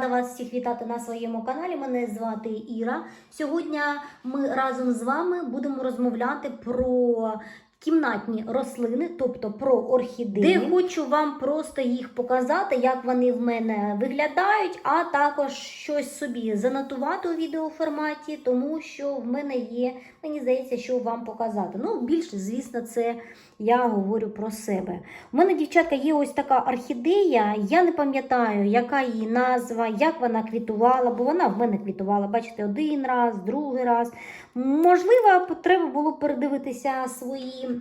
Рада вас всіх вітати на своєму каналі. Мене звати Іра. Сьогодні ми разом з вами будемо розмовляти про кімнатні рослини, тобто про орхідеї. Де хочу вам просто їх показати, як вони в мене виглядають, а також щось собі занотувати у відеоформаті, тому що в мене є, мені здається, що вам показати. Ну, більше, звісно, це я говорю про себе. У мене, дівчатка, є ось така орхідея. Я не пам'ятаю, яка її назва, як вона квітувала, бо вона в мене квітувала, бачите, один раз, другий раз. Можливо, треба було передивитися свої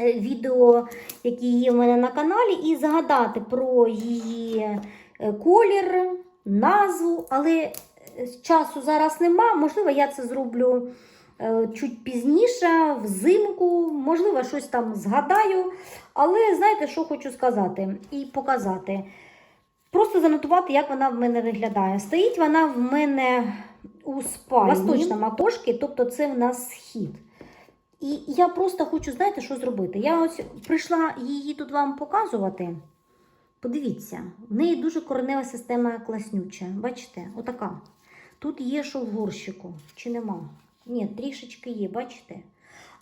е, відео, які є в мене на каналі, і згадати про її е, колір, назву, але е, часу зараз нема. Можливо, я це зроблю чуть пізніше, взимку, можливо, щось там згадаю. Але знаєте, що хочу сказати і показати. Просто занотувати, як вона в мене виглядає. Стоїть вона в мене у спальні, восточному окошці, тобто це в нас схід. І я просто хочу, знаєте, що зробити? Я ось прийшла її тут вам показувати. Подивіться, в неї дуже коренева система класнюча. Бачите, отака. Тут є що в горщику, чи нема? Ні, трішечки є, бачите?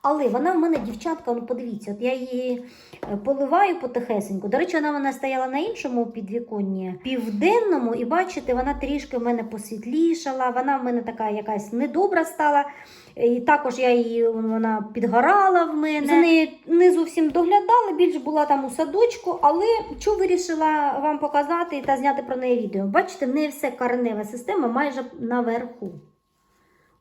Але вона в мене, дівчатка, ну подивіться, от я її е, поливаю потихесеньку. До речі, вона в мене стояла на іншому підвіконні, південному, і бачите, вона трішки в мене посвітлішала, вона в мене така якась недобра стала. І також я її вона підгорала в мене. За нею не зовсім доглядала, більш була там у садочку, але що вирішила вам показати та зняти про неї відео. Бачите, в неї все коренева система майже наверху.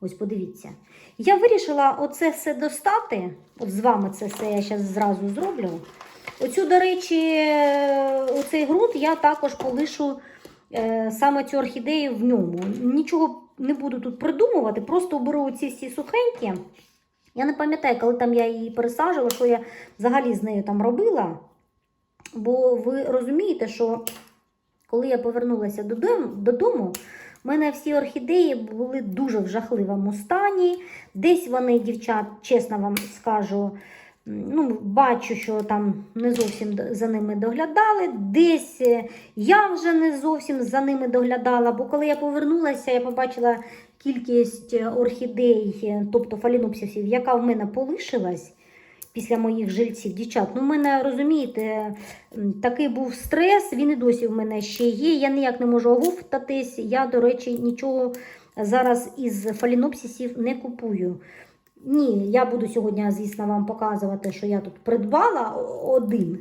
Ось подивіться. Я вирішила оце все достати. От з вами це все я зараз зразу зроблю. Оцю, до речі, е, оцей ґрунт я також полишу е, саме цю орхідею в ньому. Нічого не буду тут придумувати, просто беру ці всі сухенькі. Я не пам'ятаю, коли там я її пересаджувала, що я взагалі з нею там робила. Бо ви розумієте, що коли я повернулася додому у мене всі орхідеї були дуже в жахливому стані. Десь вони, дівчат, чесно вам скажу, ну, бачу, що там не зовсім за ними доглядали. Десь е, я вже не зовсім за ними доглядала, бо коли я повернулася, я побачила кількість орхідей, е, тобто фалінопсисів, яка в мене полишилась. Після моїх жильців, дівчат. Ну, в мене, розумієте, такий був стрес, він і досі в мене ще є. Я ніяк не можу оговтатись. Я, до речі, нічого зараз із фалінопсисів не купую. Ні, я буду сьогодні, звісно, вам показувати, що я тут придбала один.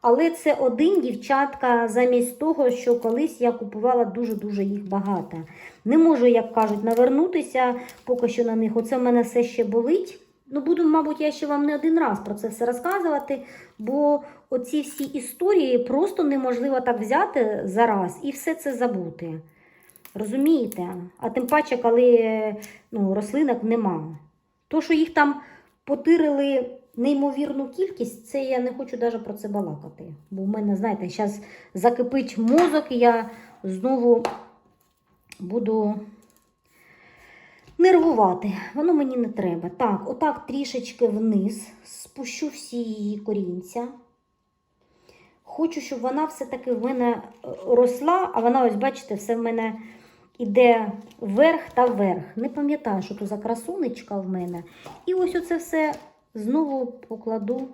Але це один, дівчатка, замість того, що колись я купувала дуже-дуже їх багато. Не можу, як кажуть, навернутися поки що на них. Оце в мене все ще болить. Ну, буду, мабуть, я ще вам не один раз про це все розказувати, бо оці всі історії просто неможливо так взяти зараз і все це забути. Розумієте? А тим паче, коли ну, рослинок нема. То, що їх там потирили неймовірну кількість, це я не хочу навіть про це балакати. Бо в мене, знаєте, зараз закипить мозок, і я знову буду нервувати. Воно мені не треба. Так, отак трішечки вниз спущу всі її корінця. Хочу, щоб вона все-таки в мене е, росла, а вона, ось, бачите, все в мене іде вверх та вверх. Не пам'ятаю, що то за красунечка в мене. І ось оце все знову покладу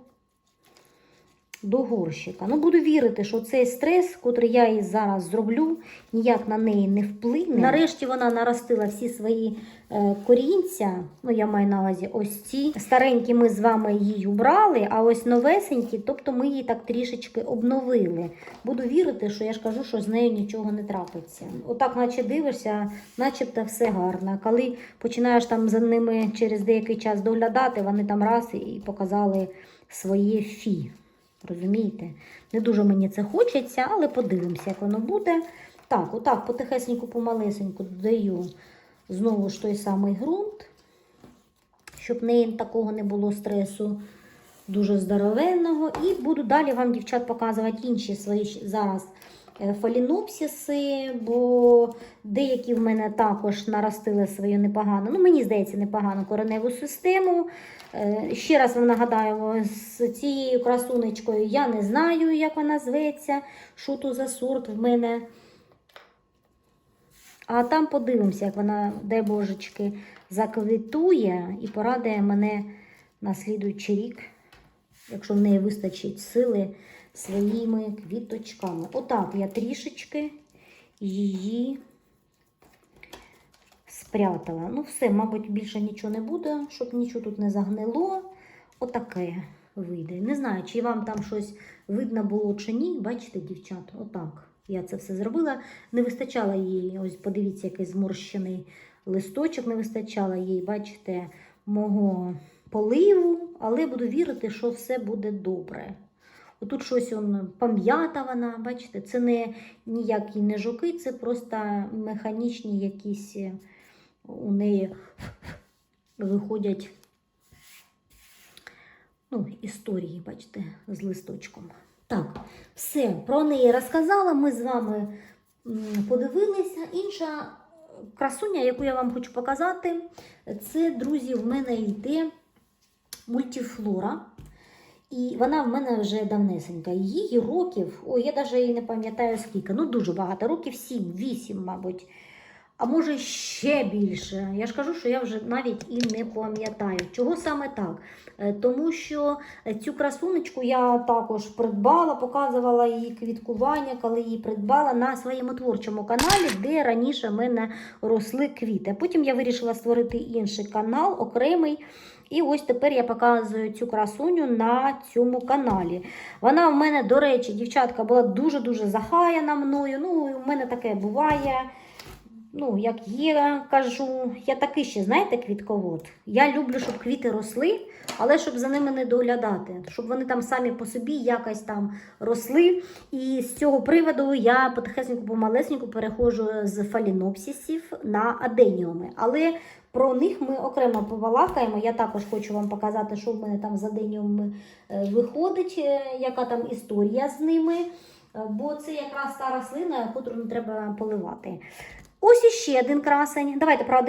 до горщика. Ну, буду вірити, що цей стрес, котрий я їй зараз зроблю, ніяк на неї не вплине. Нарешті вона наростила всі свої е, корінця. Ну, я маю на увазі ось ці. Старенькі ми з вами її убрали, а ось новесенькі, тобто ми її так трішечки обновили. Буду вірити, що я ж кажу, що з нею нічого не трапиться. Отак, наче дивишся, начебто все гарно. Коли починаєш там за ними через деякий час доглядати, вони там раз і показали своє фі. Розумієте? Не дуже мені це хочеться, але подивимося, як воно буде. Так, отак, потихесеньку, помалесеньку додаю знову ж той самий ґрунт, щоб не такого не було стресу дуже здоровенного. І буду далі вам, дівчат, показувати інші свої зараз е, фалінопсиси, бо деякі в мене також наростили свою непогану, ну мені здається, непогану кореневу систему. Е, Ще раз вам нагадаю, з цією красунечкою я не знаю, як вона зветься, що то за сорт в мене. А там подивимося, як вона, дай божечки, заквітує і порадує мене на слідуючий рік, якщо в неї вистачить сили своїми квіточками. Отак я трішечки її спрятала. Ну, все, мабуть, більше нічого не буде, щоб нічого тут не загнило. Отаке вийде. Не знаю, чи вам там щось видно було чи ні. Бачите, дівчат, отак. Я це все зробила. Не вистачало їй, ось подивіться, який зморщений листочок, не вистачало їй, бачите, мого поливу, але буду вірити, що все буде добре. Отут щось он пам'ятавана, бачите, це не ніякі не жуки, це просто механічні якісь е, у неї виходять ну, історії, бачите, з листочком. Так, все, про неї розказала. Ми з вами подивилися. Інша красуня, яку я вам хочу показати, це, друзі, в мене йде мультифлора. І вона в мене вже давнесенька. Її років, ой, я навіть не пам'ятаю скільки, ну дуже багато, років 7-8, мабуть. А може ще більше. Я ж кажу, що я вже навіть і не пам'ятаю. Чого саме так? Е, Тому що цю красунечку я також придбала, показувала її квіткування, коли її придбала на своєму творчому каналі, де раніше в мене росли квіти. Потім я вирішила створити інший канал, окремий. І ось тепер я показую цю красуню на цьому каналі. Вона в мене, до речі, дівчатка була дуже-дуже захаяна мною. Ну, в мене таке буває. Ну, як є, кажу, я такий ще, знаєте, квітковод. Я люблю, щоб квіти росли, але щоб за ними не доглядати, щоб вони там самі по собі якось там росли. І з цього приводу я потихесеньку помалесеньку переходжу з фалінопсисів на аденіуми. Але про них ми окремо побалакаємо. Я також хочу вам показати, що в мене там за аденіумами е, виходить, е, яка там історія з ними. Бо це якраз та рослина, яку не треба поливати. Ось іще один красень. Давайте про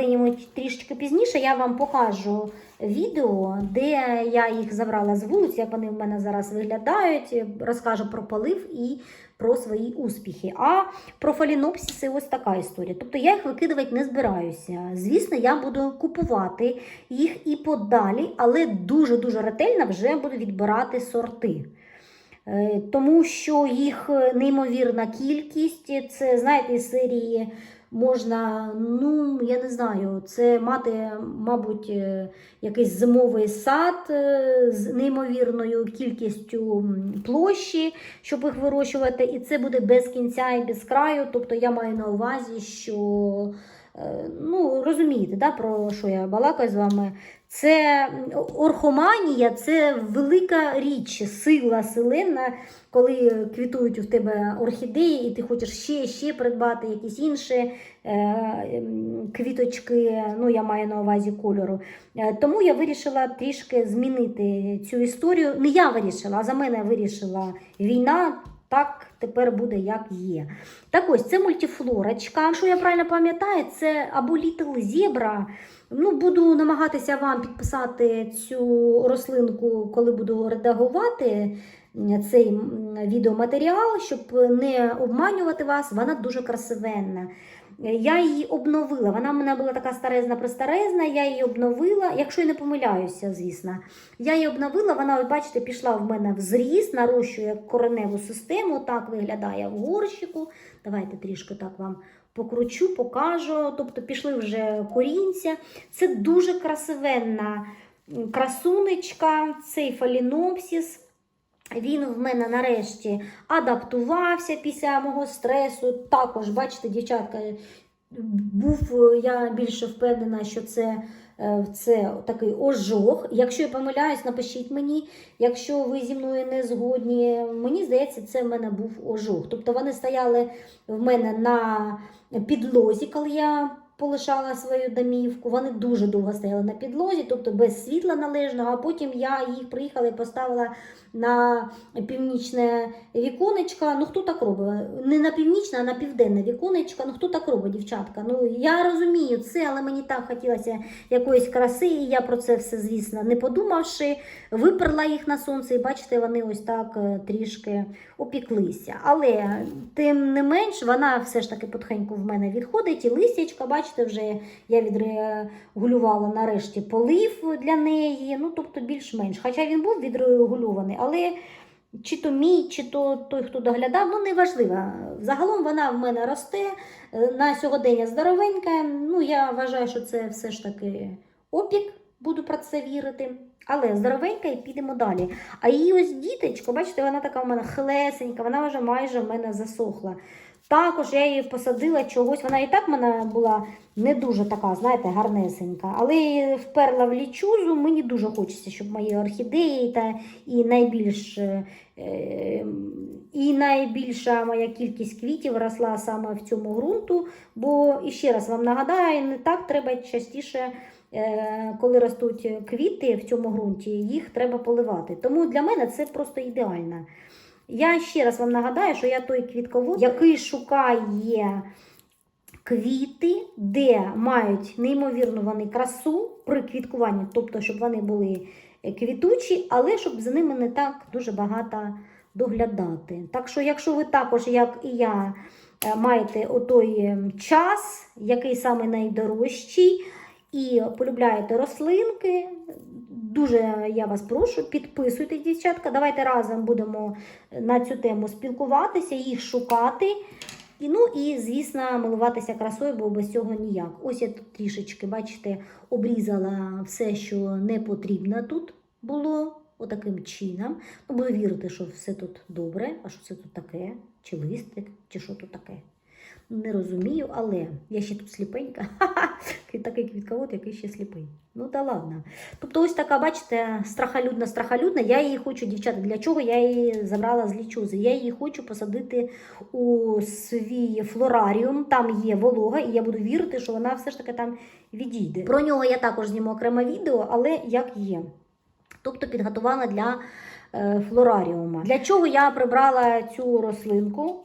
трішечки пізніше. Я вам покажу відео, де я їх забрала з вулиці, як вони в мене зараз виглядають. Розкажу про полив і про свої успіхи. А про фалінопсиси ось така історія. Тобто я їх викидувати не збираюся. Звісно, я буду купувати їх і подалі, але дуже-дуже ретельно вже буду відбирати сорти. Е, Тому що їх неймовірна кількість. Це, знаєте, серії можна, ну, я не знаю, це мати, мабуть, е, якийсь зимовий сад е, з неймовірною кількістю площі, щоб їх вирощувати. І це буде без кінця і без краю. Тобто я маю на увазі, що. Е, Ну, розумієте, да, про що я балакаю з вами. Це орхоманія це велика річ, сила селена, коли квітують у тебе орхідеї, і ти хочеш ще ще придбати якісь інші е, квіточки, ну я маю на увазі кольору. Е, тому я вирішила трішки змінити цю історію. Не я вирішила, а за мене вирішила війна. Так тепер буде, як є. Так ось, це мультифлорочка. Якщо я правильно пам'ятаю, це або Zebra. Ну, буду намагатися вам підписати цю рослинку, коли буду редагувати цей відеоматеріал, щоб не обманювати вас. Вона дуже красивенна. Я її обновила. Вона в мене була така старезна престарезна, я її обновила, якщо я не помиляюся, звісно. Я її обновила, вона, от бачите, пішла в мене в зріст, нарощує кореневу систему, так виглядає в горщику. Давайте трішки так вам покручу, покажу. Тобто пішли вже корінця. Це дуже красивенна красунечка, цей фалінопсіс. Він в мене нарешті адаптувався після мого стресу. Також, бачите, дівчатка, був я більше впевнена, що це, е, це такий ожог. Якщо я помиляюсь, напишіть мені. Якщо ви зі мною не згодні, мені здається, це в мене був ожог. Тобто вони стояли в мене на підлозі, коли я полишала свою домівку. Вони дуже довго стояли на підлозі, тобто без світла належного. А потім я їх приїхала і поставила на північне віконечко. Ну хто так робить? Не на північне, а на південне віконечко. Ну хто так робить, дівчатка? Ну я розумію це, але мені так хотілося якоїсь краси, і я про це все, звісно, не подумавши, виперла їх на сонце, і бачите, вони ось так е, трішки опіклися. Але тим не менш, вона все ж таки потихеньку в мене відходить, і листячка, бачите, вже я відрегулювала нарешті полив для неї. Ну, тобто більш-менш. Хоча він був відрегульований, але. Чи то мій, чи то той, хто доглядав, ну неважливо. Загалом вона в мене росте е, на сьогодення здоровенька. Ну, я вважаю, що це все ж таки опік, буду про це вірити. Але здоровенька і підемо далі. А її ось діточко, бачите, вона така у мене хлесенька, вона вже майже в мене засохла. Також я її посадила чогось. Вона і так в мене була не дуже така, знаєте, гарнесенька. Але її вперла в лічузу. Мені дуже хочеться, щоб мої орхідеї та і найбільш. е, І найбільша моя кількість квітів росла саме в цьому ґрунту. Бо і ще раз вам нагадаю, не так треба частіше, е, коли ростуть квіти в цьому ґрунті, їх треба поливати. Тому для мене це просто ідеально. Я ще раз вам нагадаю, що я той квітковод, який шукає квіти, де мають неймовірну вони красу при квіткуванні, тобто, щоб вони були е, квітучі, але щоб за ними не так дуже багато доглядати. Так що, якщо ви також, як і я, е, маєте отой е, час, який саме найдорожчий, і полюбляєте рослинки, дуже я вас прошу, підписуйтесь, дівчатка. Давайте разом будемо на цю тему спілкуватися, їх шукати. І, ну і, звісно, милуватися красою, бо без цього ніяк. Ось я тут трішечки, бачите, обрізала все, що не потрібно тут було. Отаким чином. Ну, буду вірити, що все тут добре. А що це тут таке? Чи листик, чи що тут таке? Не розумію, але я ще тут сліпенька. Такий квітковод, який ще сліпий. Ну та ладно. Тобто, ось така, бачите, страхолюдна, страхолюдна. Я її хочу, дівчата, для чого я її забрала з лічузи? Я її хочу посадити у свій флораріум. Там є волога, і я буду вірити, що вона все ж таки там відійде. Про нього я також зніму окреме відео, але як є. Тобто підготувала для е, флораріума. Для чого я прибрала цю рослинку?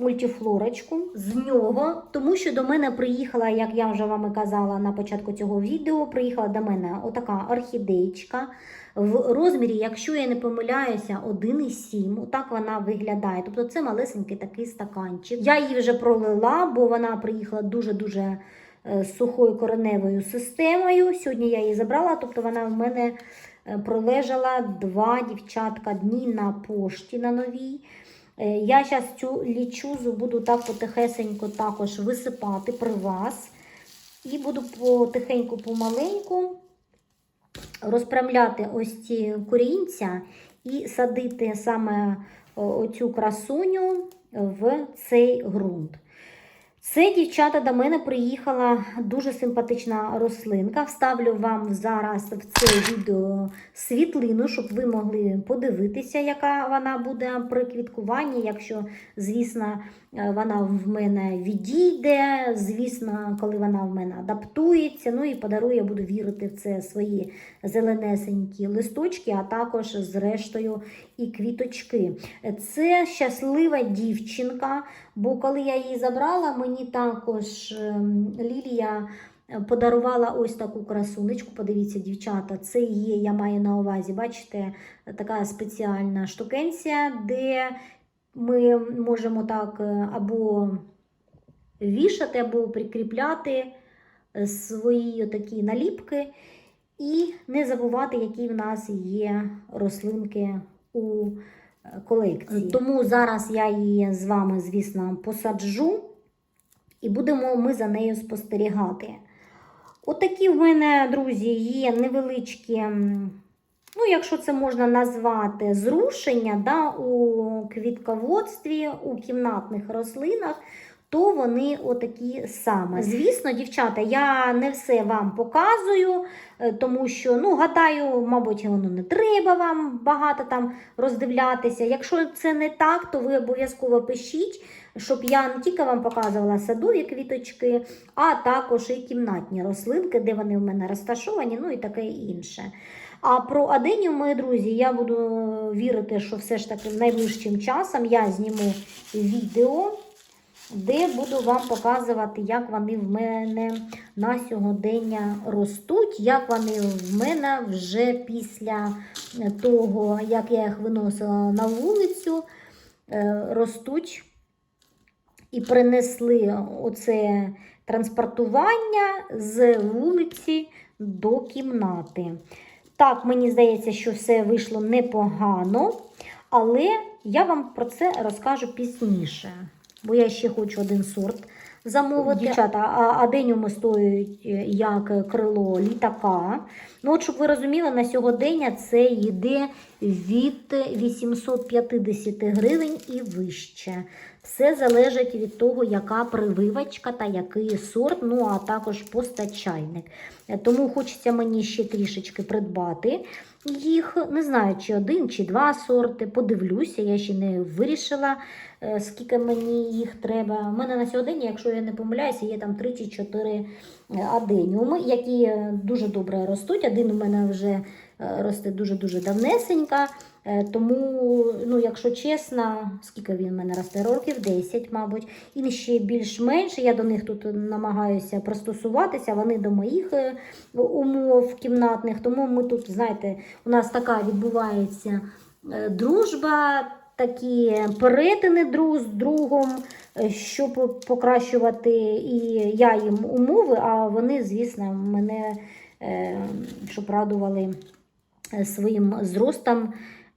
Мультифлорочку з нього, тому що до мене приїхала, як я вже вам і казала на початку цього відео, приїхала до мене отака орхідеєчка в розмірі, якщо я не помиляюся, 1,7. Отак вона виглядає. Тобто це малесенький такий стаканчик. Я її вже пролила, бо вона приїхала дуже-дуже е, з сухою кореневою системою. Сьогодні я її забрала, тобто вона в мене е, пролежала два дівчатка дні на пошті на новій. Е, Я зараз цю лічузу буду так потихесенько також висипати при вас. І буду потихеньку, помаленьку розпрямляти ось ці корінця і садити саме оцю красуню в цей ґрунт. Це, дівчата, до мене приїхала дуже симпатична рослинка. Вставлю вам зараз в це відео світлину, щоб ви могли подивитися, яка вона буде при квіткуванні. Якщо, звісно, е, вона в мене відійде, звісно, коли вона в мене адаптується. Ну і подарую, я буду вірити в це свої зеленесенькі листочки, а також зрештою і квіточки. Це щаслива дівчинка, бо коли я її забрала, мені також ем, Лілія подарувала ось таку красунечку. Подивіться, дівчата, це є, я маю на увазі, бачите, така спеціальна штукенція, де ми можемо так е, або вішати, або прикріпляти е, свої такі наліпки. І не забувати, які в нас є рослинки у е, колекції. Тому зараз я її з вами, звісно, посаджу, і будемо ми за нею спостерігати. Отакі в мене, друзі, є невеличкі, ну, якщо це можна назвати, зрушення да, у квітководстві, у кімнатних рослинах. То вони отакі саме. Звісно, дівчата, я не все вам показую, е, тому що, ну, гадаю, мабуть, воно не треба вам багато там роздивлятися. Якщо це не так, то ви обов'язково пишіть, щоб я не тільки вам показувала садові квіточки, а також і кімнатні рослинки, де вони в мене розташовані, ну і таке інше. А про аденію, мої друзі, я буду вірити, що все ж таки найближчим часом я зніму відео, де буду вам показувати, як вони в мене на сьогодення ростуть, як вони в мене вже після того, як я їх виносила на вулицю, е, ростуть і принесли оце транспортування з вулиці до кімнати. Так, мені здається, що все вийшло непогано, але я вам про це розкажу пізніше. Бо я ще хочу один сорт замовити. Дівчата, а аденіуми стоять е, як крило літака. Ну, от, щоб ви розуміли, на сьогодення це йде від 850 гривень і вище. Все залежить від того, яка прививочка та який сорт, ну а також постачальник. Е, Тому хочеться мені ще трішечки придбати їх. Не знаю, чи один, чи два сорти. Подивлюся, я ще не вирішила, скільки мені їх треба. У мене на сьогодні, якщо я не помиляюся, є там 3 чи 4 аденіуми, які е, дуже добре ростуть. Один у мене вже е, росте дуже-дуже давнесенько. Е, Тому, ну, якщо чесно, скільки він в мене росте? Років 10, мабуть. І ще більш-менш. Я до них тут намагаюся пристосуватися, вони до моїх е, умов кімнатних. Тому ми тут, знаєте, у нас така відбувається е, дружба, такі перетини друг з другом, е, щоб покращувати і я їм умови, а вони, звісно, мене е, щоб радували е, своїм зростом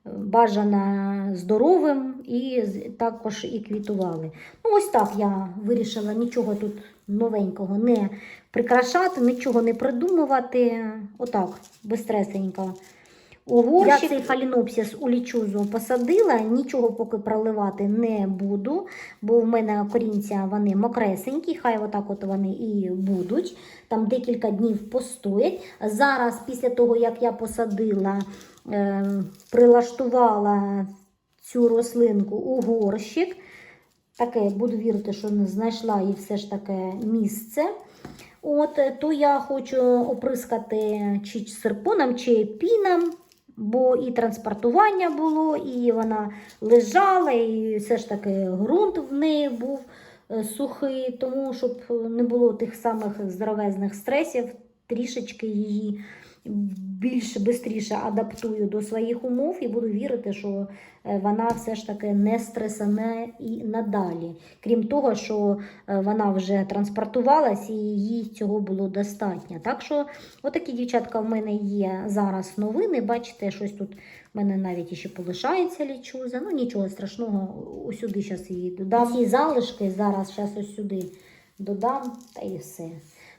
бажано здоровим і також і квітували. Ну, ось так я вирішила нічого тут новенького не прикрашати, нічого не придумувати. Отак, безстресенько. У горщик. Я цей фалінопсіс у лічузу посадила, нічого поки проливати не буду, бо в мене корінця вони мокресенькі, хай отак от вони і будуть. Там декілька днів постоять. Зараз, після того, як я посадила, е, прилаштувала цю рослинку у горщик, таке буду вірити, що не знайшла їй все ж таке місце. От, то я хочу оприскати чи серпоном, чи піном, бо і транспортування було, і вона лежала, і все ж таки ґрунт в неї був е, сухий, тому щоб не було тих самих здоровезних стресів, трішечки її більш швидше адаптую до своїх умов і буду вірити, що е, вона все ж таки не стресане і надалі. Крім того, що е, вона вже транспортувалась і їй цього було достатньо. Так що, отакі дівчатка в мене є зараз новини. Бачите, щось тут в мене навіть ще полишається лічуза. Ну нічого страшного, усюди зараз її додам. Ці залишки зараз зараз ось сюди додам та і все.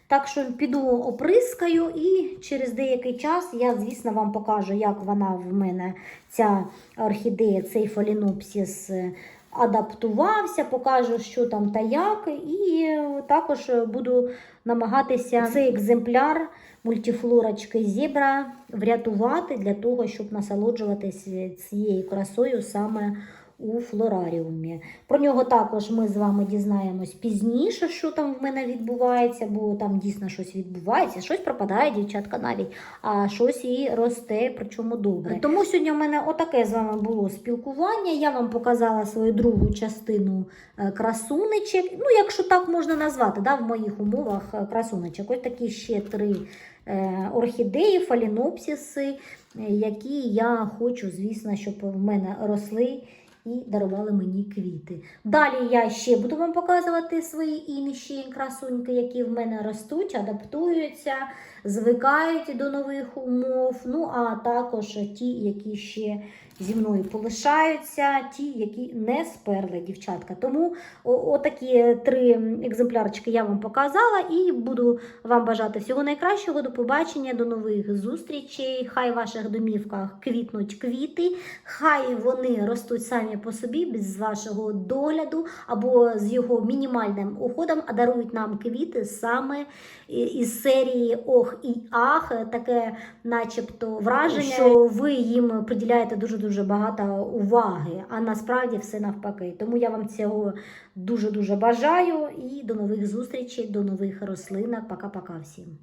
Так що піду оприскаю, і через деякий час я, звісно, вам покажу, як вона в мене, ця орхідея, цей фалінопсіс е, адаптувався, покажу, що там та як, і е, також буду намагатися цей екземпляр мультифлорочки зебра врятувати для того, щоб насолоджуватися цією красою саме у флораріумі. Про нього також ми з вами дізнаємось пізніше, що там в мене відбувається, бо там дійсно щось відбувається, щось пропадає, дівчатка навіть, а щось і росте, причому добре. Тому сьогодні в мене отаке з вами було спілкування. Я вам показала свою другу частину е, красунечок. Ну, якщо так можна назвати, да, в моїх умовах е, красунечок. Ось такі ще три е, орхідеї, фалінопсіси, які я хочу, звісно, щоб в мене росли і дарували мені квіти. Далі я ще буду вам показувати свої інші красуньки, які в мене ростуть, адаптуються, звикають до нових умов. Ну, а також ті, які ще зі мною полишаються, ті, які не сперли дівчатка. Тому отакі три екземплярчики я вам показала і буду вам бажати всього найкращого. До побачення, до нових зустрічей. Хай в ваших домівках квітнуть квіти, хай вони ростуть самі по собі, без вашого догляду або з його мінімальним уходом, а дарують нам квіти саме із серії Ох і Ах, таке, начебто, враження, що ви їм приділяєте дуже дуже багато уваги, а насправді все навпаки. Тому я вам цього дуже дуже бажаю і до нових зустрічей, до нових рослинок. Пока-пока всім.